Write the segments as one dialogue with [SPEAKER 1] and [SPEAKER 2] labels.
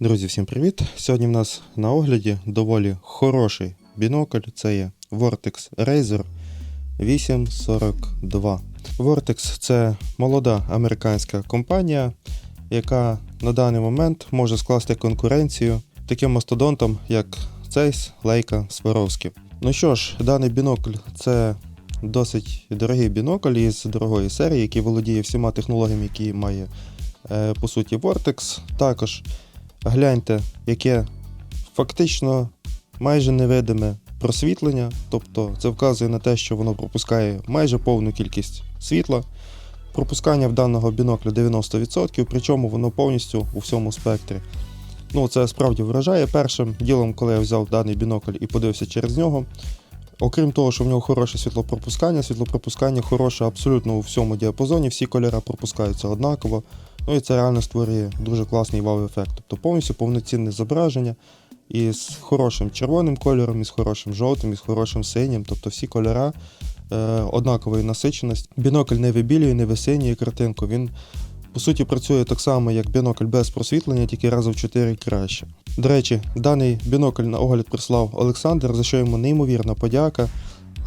[SPEAKER 1] Друзі, всім привіт! Сьогодні в нас на огляді доволі хороший бінокль. Це є Vortex Razor 842. Vortex це молода американська компанія, яка на даний момент може скласти конкуренцію таким мастодонтам, як Zeiss, Leica, Swarovski. Ну що ж, даний бінокль це досить дорогий бінокль із дорогої серії, який володіє всіма технологіями, які має е, по суті Vortex. Також гляньте, яке фактично майже невидиме просвітлення, тобто це вказує на те, що воно пропускає майже повну кількість світла. Пропускання в даного бінокля 90%, причому воно повністю у всьому спектрі. Ну, це справді вражає. Першим ділом, коли я взяв даний бінокль і подивився через нього. Окрім того, що в нього хороше світлопропускання, світлопропускання хороше абсолютно у всьому діапазоні, всі кольори пропускаються однаково. Ну і це реально створює дуже класний вау-ефект. Тобто повністю повноцінне зображення із хорошим червоним кольором, із хорошим жовтим, із хорошим синім. Тобто всі кольори е, однакової насиченості. Бінокль не вибілює, не висинює картинку. Він по суті працює так само, як бінокль без просвітлення, тільки разом в 4 краще. До речі, даний бінокль на огляд прислав Олександр, за що йому неймовірна подяка.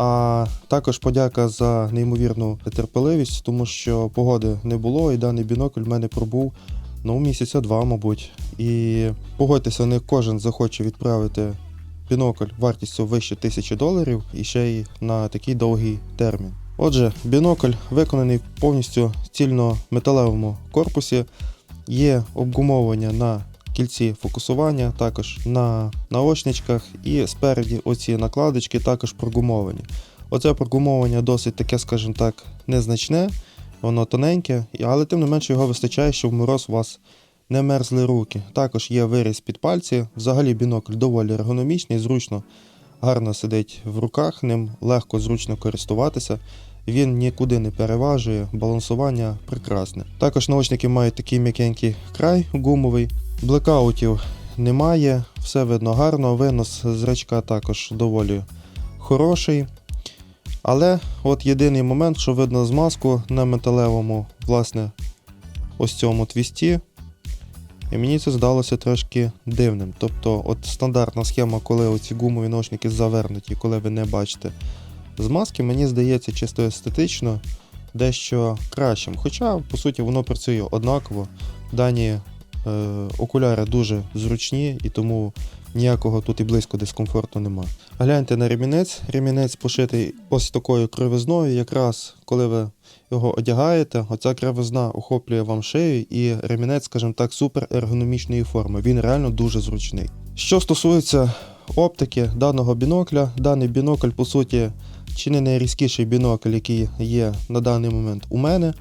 [SPEAKER 1] А також подяка за неймовірну терпеливість, тому що погоди не було, і даний бінокль в мене пробув ну, місяця два, мабуть. І погодьтеся, не кожен захоче відправити бінокль вартістю вище тисячі доларів і ще й на такий довгий термін. Отже, бінокль виконаний повністю цільно-металевому корпусі, є обгумовування на кільці фокусування, також на наочничках, і спереді оці накладочки також прогумовані. Оце прогумовання досить таке, скажімо так, незначне, воно тоненьке, але тим не менше його вистачає, щоб в мороз у вас не мерзли руки. Також є виріз під пальці. Взагалі бінокль доволі ергономічний, зручно, гарно сидить в руках, ним легко, зручно користуватися. Він нікуди не переважує, балансування прекрасне. Також наочники мають такий м'якенький край гумовий, блекаутів немає, все видно гарно, винос зрачка також доволі хороший. Але от єдиний момент, що видно змазку на металевому, власне, ось цьому твісті. І мені це здалося трошки дивним. Тобто, от стандартна схема, коли оці гумові ножники завернуті, коли ви не бачите змазки, мені здається, чисто естетично дещо кращим. Хоча, по суті, воно працює однаково. Дані окуляри дуже зручні і тому ніякого тут і близько дискомфорту нема. Гляньте на ремінець. Ремінець пошитий ось такою кривизною. Якраз коли ви його одягаєте, оця кривизна охоплює вам шию, і ремінець, скажімо так, супер ергономічної форми. Він реально дуже зручний. Що стосується оптики даного бінокля, даний бінокль, по суті, чи не найрізкіший бінокль, який є на даний момент у мене.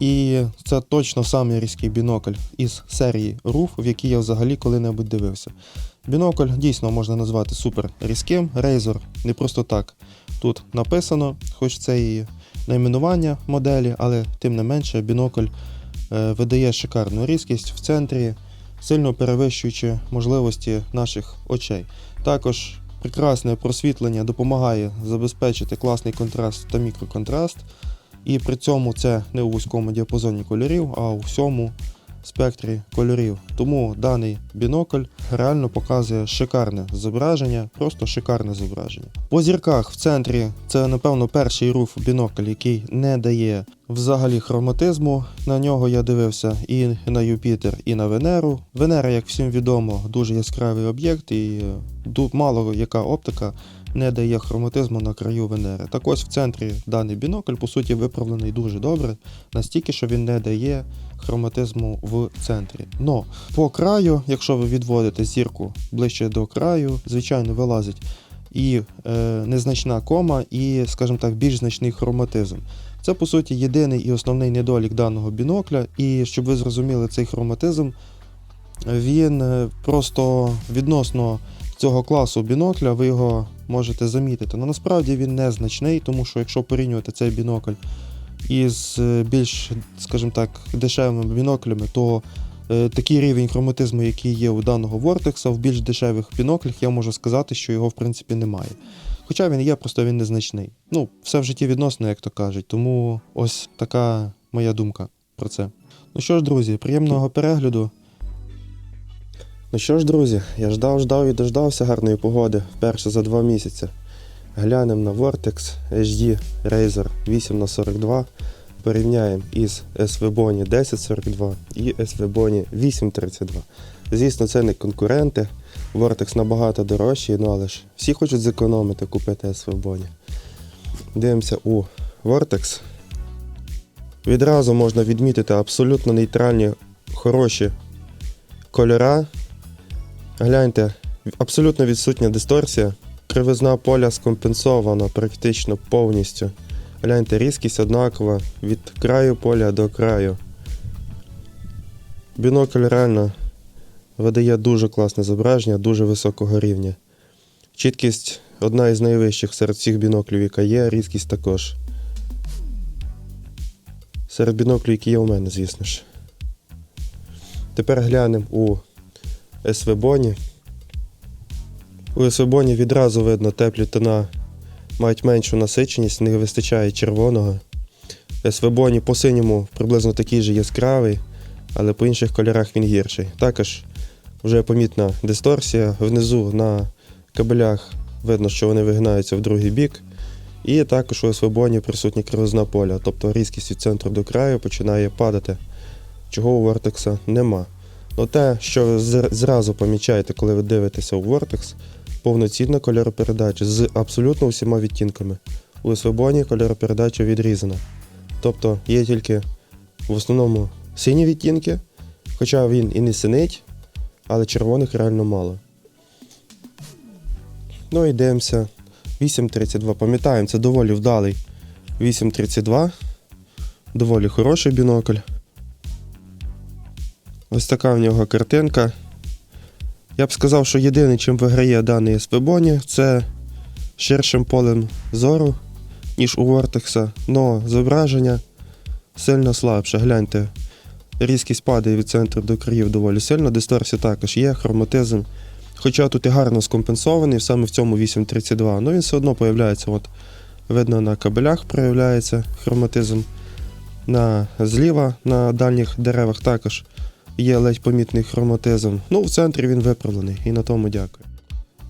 [SPEAKER 1] І це точно самий різкий бінокль із серії RUF, в якій я взагалі коли-небудь дивився. Бінокль дійсно можна назвати супер різким. Razer не просто так тут написано, хоч це і найменування моделі, але тим не менше бінокль е, видає шикарну різкість в центрі, сильно перевищуючи можливості наших очей. Також прекрасне просвітлення допомагає забезпечити класний контраст та мікроконтраст. І при цьому це не у вузькому діапазоні кольорів, а у всьому спектрі кольорів. Тому даний бінокль реально показує шикарне зображення, просто шикарне зображення. По зірках в центрі це, напевно, перший руф бінокль, який не дає взагалі хроматизму. На нього я дивився і на Юпітер, і на Венеру. Венера, як всім відомо, дуже яскравий об'єкт, і е, мало яка оптика не дає хроматизму на краю Венери. Так ось в центрі даний бінокль, по суті, виправлений дуже добре, настільки, що він не дає хроматизму в центрі. Но по краю, якщо ви відводите зірку ближче до краю, звичайно, вилазить і е, незначна кома, і, скажімо так, більш значний хроматизм. Це, по суті, єдиний і основний недолік даного бінокля. І щоб ви зрозуміли цей хроматизм, він е, просто відносно цього класу бінокля, ви його можете замітити. Але насправді він не значний, тому що якщо порівнювати цей бінокль із е, більш, скажімо так, дешевими біноклями, то е, такий рівень хроматизму, який є у даного Vortex, в більш дешевих біноклях, я можу сказати, що його в принципі немає. Хоча він є, просто він незначний. Ну, все в житті відносно, як то кажуть. Тому ось така моя думка про це. Ну що ж, друзі, приємного перегляду. Ну що ж, друзі, я ждав, ждав і дождався гарної погоди вперше за два місяці. Глянемо на Vortex HD Razer 8х42, порівняємо із SVBONY 1042 і SVBONY 832. Звісно, це не конкуренти. Vortex набагато дорожчий, ну але ж всі хочуть зекономити, купити SVBONY. Дивимося у Vortex. Відразу можна відмітити абсолютно нейтральні, хороші кольора. Гляньте, абсолютно відсутня дисторсія. Кривизна поля скомпенсована практично повністю. Гляньте, різкість однакова від краю поля до краю. Бінокль реально видає дуже класне зображення, дуже високого рівня. Чіткість одна із найвищих серед всіх біноклів, яка є, різкість також. Серед біноклів, які є у мене, звісно ж. Тепер глянемо у СВБоні. У СВБоні відразу видно теплі тона мають меншу насиченість, не вистачає червоного. СВБоні по синьому приблизно такий же яскравий, але по інших кольорах він гірший. Також вже помітна дисторсія. Внизу на кабелях видно, що вони вигинаються в другий бік. І також у СВБоні присутня кривизна поля, тобто різкість від центру до краю починає падати, чого у Вортекса нема. Ну те, що ви зразу помічаєте, коли ви дивитеся у Vortex, повноцінна кольоропередача з абсолютно усіма відтінками. У Свобоні кольоропередача відрізана. Тобто є тільки в основному сині відтінки, хоча він і не синить, але червоних реально мало. Ну і дивимося. 8.32. Пам'ятаємо, це доволі вдалий 8.32. Доволі хороший бінокль. Ось така в нього картинка. Я б сказав, що єдине, чим виграє даний СПБоні, це ширшим полем зору, ніж у Вортекса, но зображення сильно слабше. Гляньте, різкість падає від центру до країв доволі сильно, дисторсія також є, хроматизм. Хоча тут і гарно скомпенсований, саме в цьому 8.32, ну він все одно появляється. От, видно, на кабелях проявляється хроматизм. На зліва на дальніх деревах також є ледь помітний хроматизм. Ну, в центрі він виправлений і на тому дякую.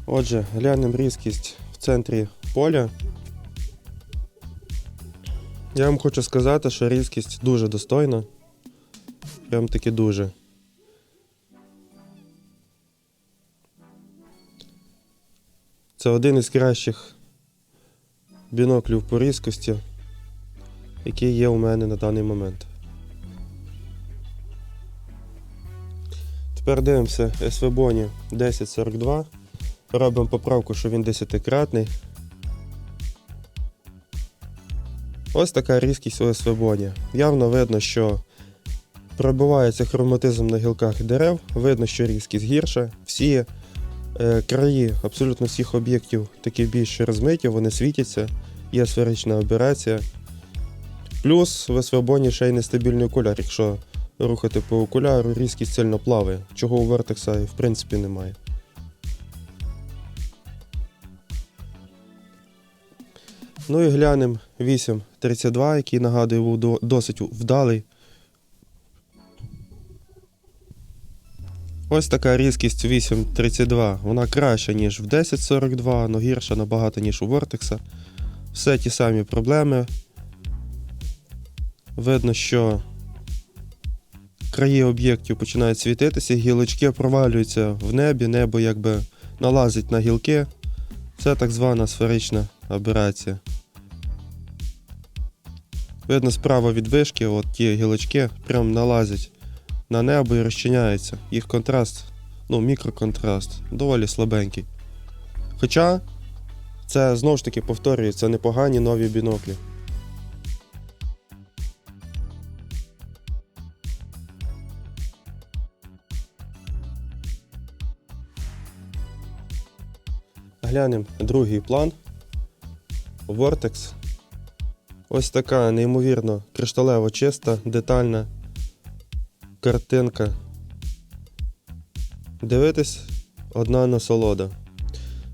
[SPEAKER 1] Отже, глянемо різкість в центрі поля. Я вам хочу сказати, що різкість дуже достойна. Прям таки дуже. Це один із кращих біноклів по різкості, який є у мене на даний момент. Тепер дивимося SVBONY 1042. Робимо поправку, що він 10-кратний. Ось така різкість у SVBONY. Явно видно, що пробивається хроматизм на гілках дерев, видно, що різкість гірша. Всі е, краї абсолютно всіх об'єктів такі більш розмиті, вони світяться, є сферична аберація. Плюс в SVBONY ще й нестабільний окуляр, якщо рухати по окуляру, різкість сильно плаває, чого у Vertex в принципі немає. Ну і глянемо 8.32, який нагадую був досить вдалий. Ось така різкість 8.32. Вона краща, ніж в 10.42, але гірша набагато, ніж у Vortex. Все ті самі проблеми. Видно, що краї об'єктів починають світитися, гілочки провалюються в небі, небо якби налазить на гілки. Це так звана сферична аберація. Видно справа від вишки, от ті гілочки прям налазять на небо і розчиняються. Їх контраст, ну, мікроконтраст, доволі слабенький. Хоча це знову ж таки повторюю, це непогані нові біноклі. Глянемо другий план. Vortex. Ось така неймовірно кришталево чиста, детальна картинка. Дивитись одна насолода.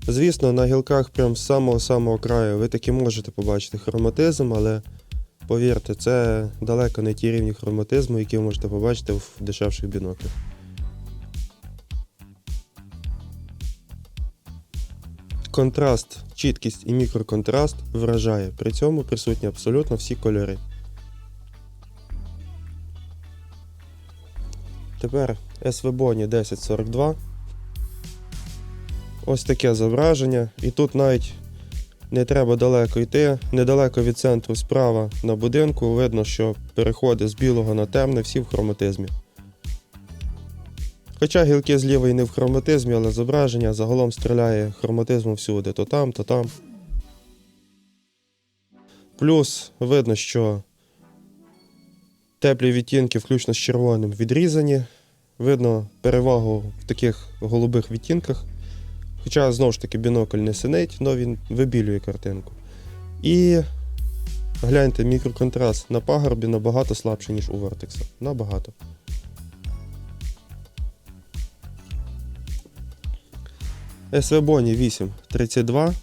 [SPEAKER 1] Звісно, на гілках прям з самого-самого краю ви таки можете побачити хроматизм, але повірте, це далеко не ті рівні хроматизму, які ви можете побачити в дешевших біноклях. Контраст, чіткість і мікроконтраст вражає. При цьому присутні абсолютно всі кольори. Тепер SVBONY 1042. Ось таке зображення. І тут навіть не треба далеко йти. Недалеко від центру справа на будинку видно, що переходи з білого на темне всі в хроматизмі. Хоча гілки зліва і не в хроматизмі, але зображення загалом стріляє хроматизмом всюди, то там, то там. Плюс видно, що теплі відтінки, включно з червоним, відрізані. Видно перевагу в таких голубих відтінках. Хоча, знову ж таки, бінокль не синить, але він вибілює картинку. І гляньте, мікроконтраст на пагорбі набагато слабший, ніж у Вортекса. Набагато. SVBONY 832.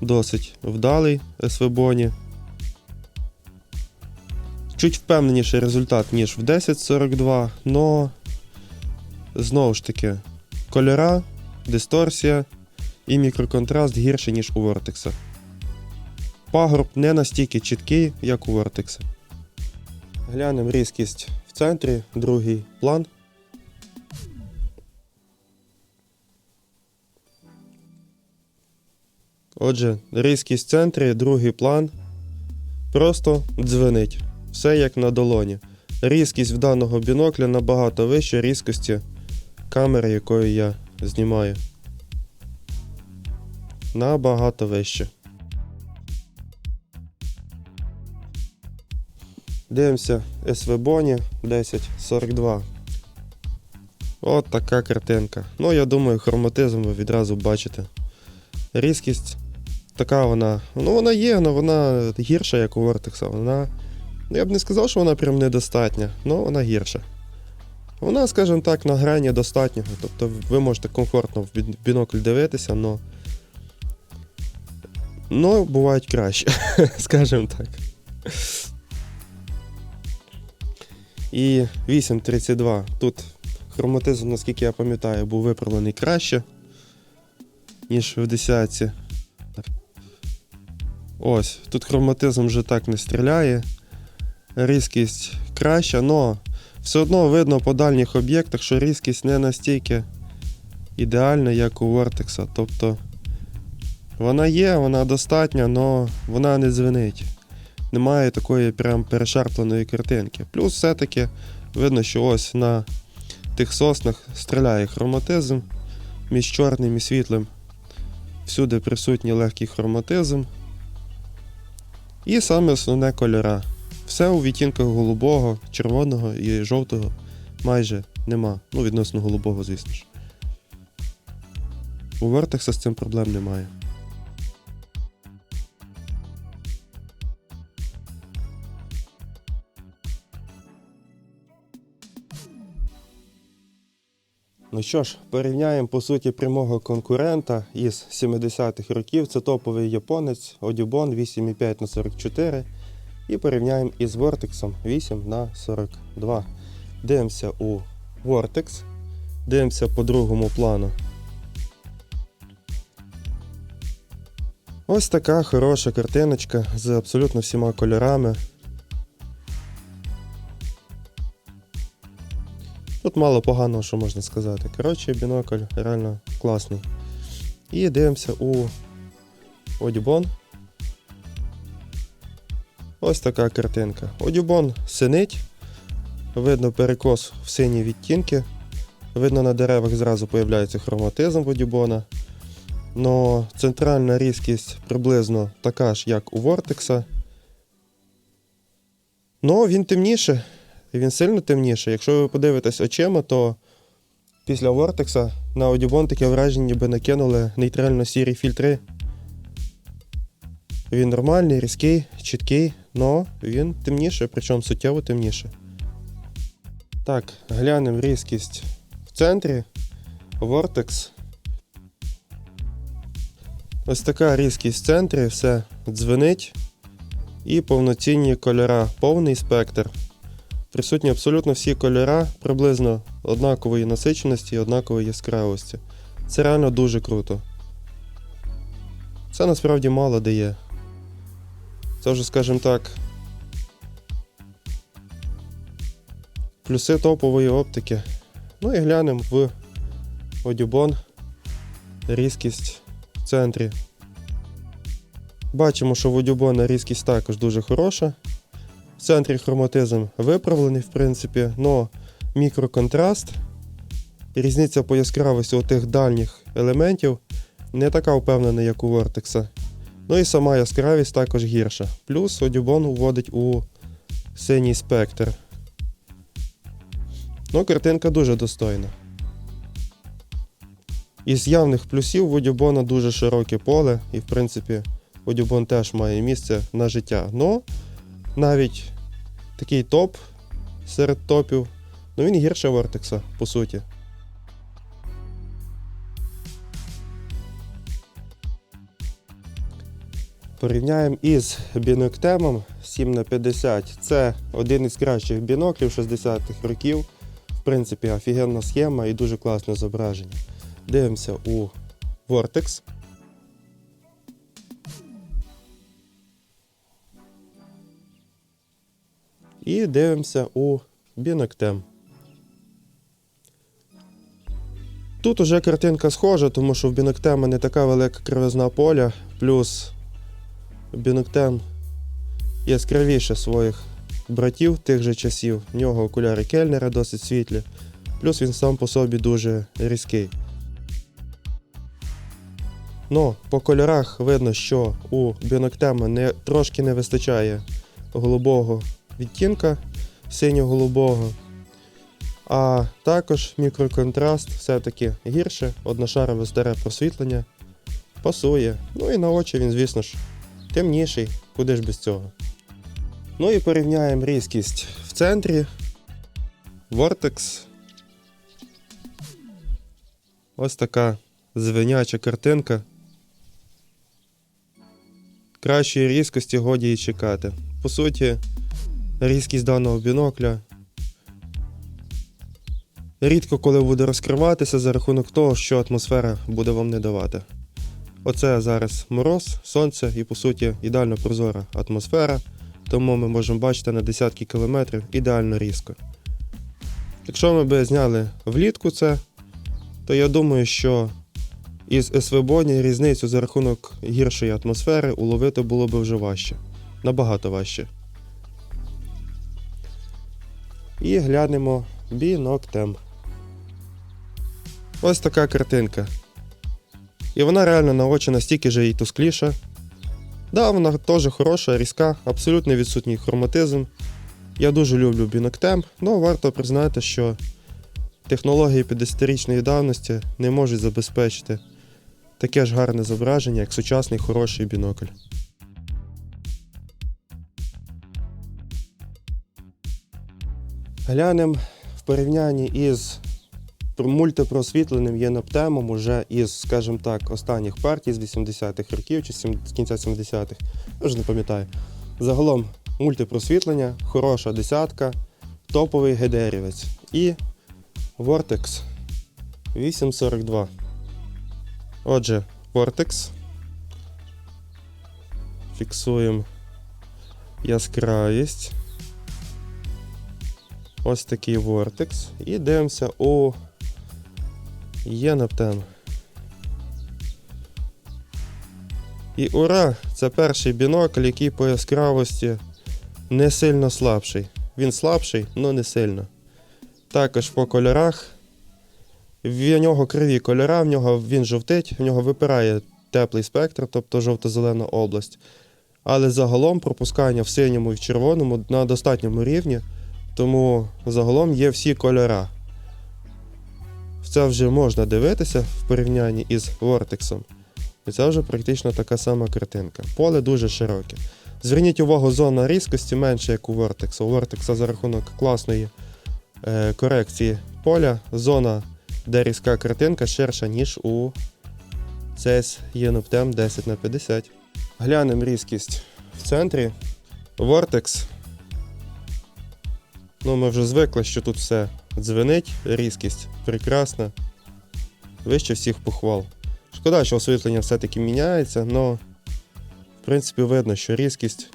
[SPEAKER 1] Досить вдалий SVBONY. Чуть впевненіший результат, ніж в 1042, но знову ж таки кольора, дисторсія і мікроконтраст гірше, ніж у Вортекса. Пагорб не настільки чіткий, як у Вортекса. Глянемо різкість в центрі, другий план. Отже, різкість в центрі, другий план. Просто дзвенить. Все як на долоні. Різкість в даного бінокля набагато вища різкості камери, якою я знімаю. Набагато вище. Дивимося SVBONY 1042. От така картинка. Ну, я думаю, хроматизм ви відразу бачите. Різкість така вона. Ну, вона є, але вона гірша, як у Вортекса. Вона. ну, Я б не сказав, що вона прям недостатня, але вона гірша. Вона, скажімо так, на грані достатнього. Тобто ви можете комфортно в бінокль дивитися, але. Ну, бувають краще, скажімо так. І 8.32. Тут хроматизм, наскільки я пам'ятаю, був виправлений краще, ніж в 10. Ось, тут хроматизм вже так не стріляє. Різкість краща, але все одно видно по дальніх об'єктах, що різкість не настільки ідеальна, як у Вортекса. Тобто вона є, вона достатня, але вона не дзвенить. Немає такої прям перешарпленої картинки. Плюс все-таки видно, що ось на тих соснах стріляє хроматизм між чорним і світлим. Всюди присутній легкий хроматизм. І саме основне кольора. Все у відтінках голубого, червоного і жовтого майже нема. Ну, відносно голубого, звісно ж. У Вертекса з цим проблем немає. Ну що ж, порівняємо по суті прямого конкурента із 70-х років. Це топовий японець Odibon 8,5 на 44 і порівняємо із Vortex 8 на 42. Дивимося у Vortex, дивимося по другому плану. Ось така хороша картиночка з абсолютно всіма кольорами. Тут мало поганого, що можна сказати. Коротше, бінокль реально класний. І дивимося у Одібон. Ось така картинка. Одібон синить. Видно перекос в сині відтінки. Видно, на деревах зразу появляється хроматизм Одібона. Но центральна різкість приблизно така ж, як у Вортекса. Ну, він темніше. Він сильно темніше. Якщо ви подивитесь очима, то після Вортекса на Audibon таке враження, ніби накинули нейтрально-сірі фільтри. Він нормальний, різкий, чіткий, але він темніше, причому суттєво темніше. Так, глянемо різкість в центрі. Vortex. Ось така різкість в центрі, все дзвенить. І повноцінні кольора, повний спектр. Присутні абсолютно всі кольора приблизно однакової насиченості і однакової яскравості. Це реально дуже круто. Це насправді мало дає. Вже, скажімо так, плюси топової оптики. Ну і глянемо в Одюбон. Різкість в центрі. Бачимо, що в Одюбона різкість також дуже хороша. В центрі хроматизм виправлений, в принципі, но мікроконтраст. Різниця по яскравості у тих дальніх елементів не така впевнена, як у Вортекса. Ну і сама яскравість також гірша. Плюс Одюбон вводить у синій спектр. Ну, картинка дуже достойна. Із явних плюсів в Одюбона дуже широке поле, і в принципі Одюбон теж має місце на життя. Но навіть такий топ серед топів, ну він гірше Вортекса, по суті. Порівняємо із біноктемом 7х50. Це один із кращих біноклів 60-х років. В принципі, офігенна схема і дуже класне зображення. Дивимося у Vortex. І дивимося у біноктем. Тут уже картинка схожа, тому що в біноктема не така велика кривизна поля, плюс Біноктем яскравіше своїх братів тих же часів. В нього окуляри Кельнера досить світлі, плюс він сам по собі дуже різкий. Ну, по кольорах видно, що у біноктема не, трошки не вистачає голубого відтінка синьо-голубого. А також мікроконтраст все-таки гірше, одношарове старе просвітлення пасує. Ну і на очі він, звісно ж, темніший, куди ж без цього. Ну і порівняємо різкість в центрі. Vortex. Ось така звиняча картинка. Кращої різкості годі і чекати. По суті, різкість даного бінокля рідко коли буде розкриватися за рахунок того, що атмосфера буде вам не давати. Оце зараз мороз, сонце і, по суті, ідеально прозора атмосфера, тому ми можемо бачити на десятки кілометрів ідеально різко. Якщо ми би зняли влітку це, то я думаю, що із СВБОНі різницю за рахунок гіршої атмосфери уловити було б вже важче. Набагато важче. І глянемо біноктем. Ось така картинка. І вона реально на очі настільки же і тускліша. Да, вона теж хороша, різка, абсолютно відсутній хроматизм. Я дуже люблю біноктем, але варто признати, що технології 50-річної давності не можуть забезпечити таке ж гарне зображення, як сучасний хороший бінокль. Глянемо в порівнянні із мультипросвітленим єноптемом уже із, скажімо так, останніх партій з 80-х років чи з кінця 70-х, я вже не пам'ятаю. Загалом мультипросвітлення, хороша десятка, топовий гедерівець і Vortex 842. Отже, Vortex. Фіксуємо яскравість. Ось такий Vortex. І дивимося у Єноптем. І ура! Це перший бінокль, який по яскравості не сильно слабший. Він слабший, але не сильно. Також по кольорах. В нього криві кольора, в нього він жовтить, в нього випирає теплий спектр, тобто жовто-зелена область. Але загалом пропускання в синьому і в червоному на достатньому рівні, тому загалом є всі кольора. Це вже можна дивитися в порівнянні із Вортексом. І це вже практично така сама картинка. Поле дуже широке. Зверніть увагу, зона різкості менша, як у Вортекса. У Вортекса за рахунок класної е, корекції поля, зона, де різка картинка, ширша, ніж у CS Yenoptem 10х50. Глянемо різкість в центрі. Vortex. Ну, ми вже звикли, що тут все дзвенить, різкість прекрасна. Вище всіх похвал. Шкода, що освітлення все-таки міняється, але в принципі, видно, що різкість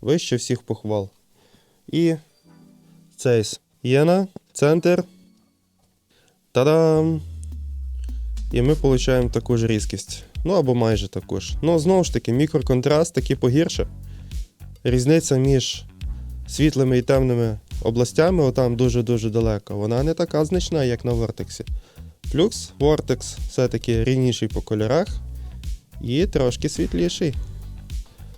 [SPEAKER 1] вище всіх похвал. І цейс Єна, центр. Та-дам! І ми отримуємо таку ж різкість. Ну або майже таку ж. Ну, знову ж таки, мікроконтраст таки погірше. Різниця між світлими і темними областями, отам дуже-дуже далеко, вона не така значна, як на Вортексі. Плюс Vortex все-таки рівніший по кольорах і трошки світліший.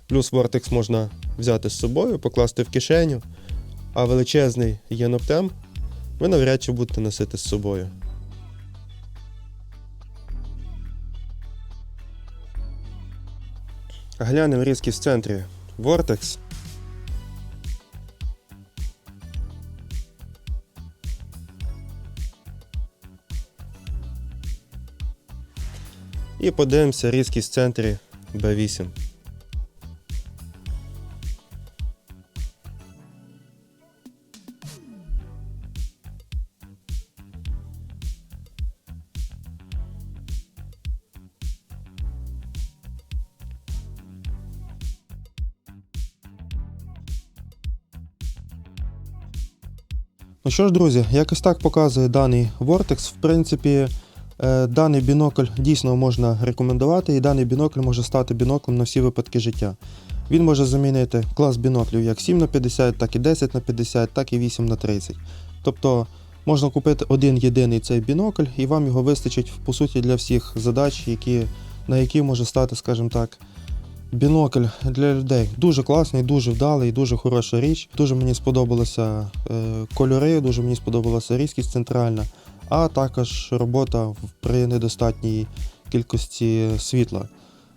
[SPEAKER 1] Плюс Vortex можна взяти з собою, покласти в кишеню, а величезний єноптем ви навряд чи будете носити з собою. Глянемо різкість в центрі. Vortex. І подивимося різкість в центрі B8. Ну що ж, друзі, якось так показує даний Vortex. В принципі, даний бінокль дійсно можна рекомендувати, і даний бінокль може стати біноклем на всі випадки життя. Він може замінити клас біноклів як 7 на 50, так і 10 на 50, так і 8 на 30. Тобто можна купити один єдиний цей бінокль, і вам його вистачить по суті для всіх задач, які, на які може стати, скажімо так, Бінокль для людей дуже класний, дуже вдалий, дуже хороша річ. Дуже мені сподобалися е, кольори, дуже мені сподобалася різкість центральна, а також робота при недостатній кількості світла.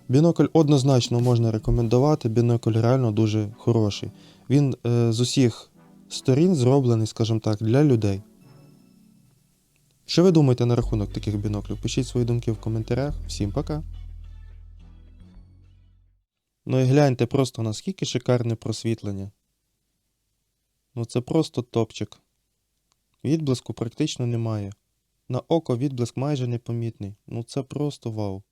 [SPEAKER 1] Бінокль однозначно можна рекомендувати, бінокль реально дуже хороший. Він е, з усіх сторін зроблений, скажімо так, для людей. Що ви думаєте на рахунок таких біноклів? Пишіть свої думки в коментарях. Всім пока! Ну і гляньте просто наскільки шикарне просвітлення. Ну це просто топчик. Відблиску практично немає. На око відблиск майже непомітний. Ну це просто вау.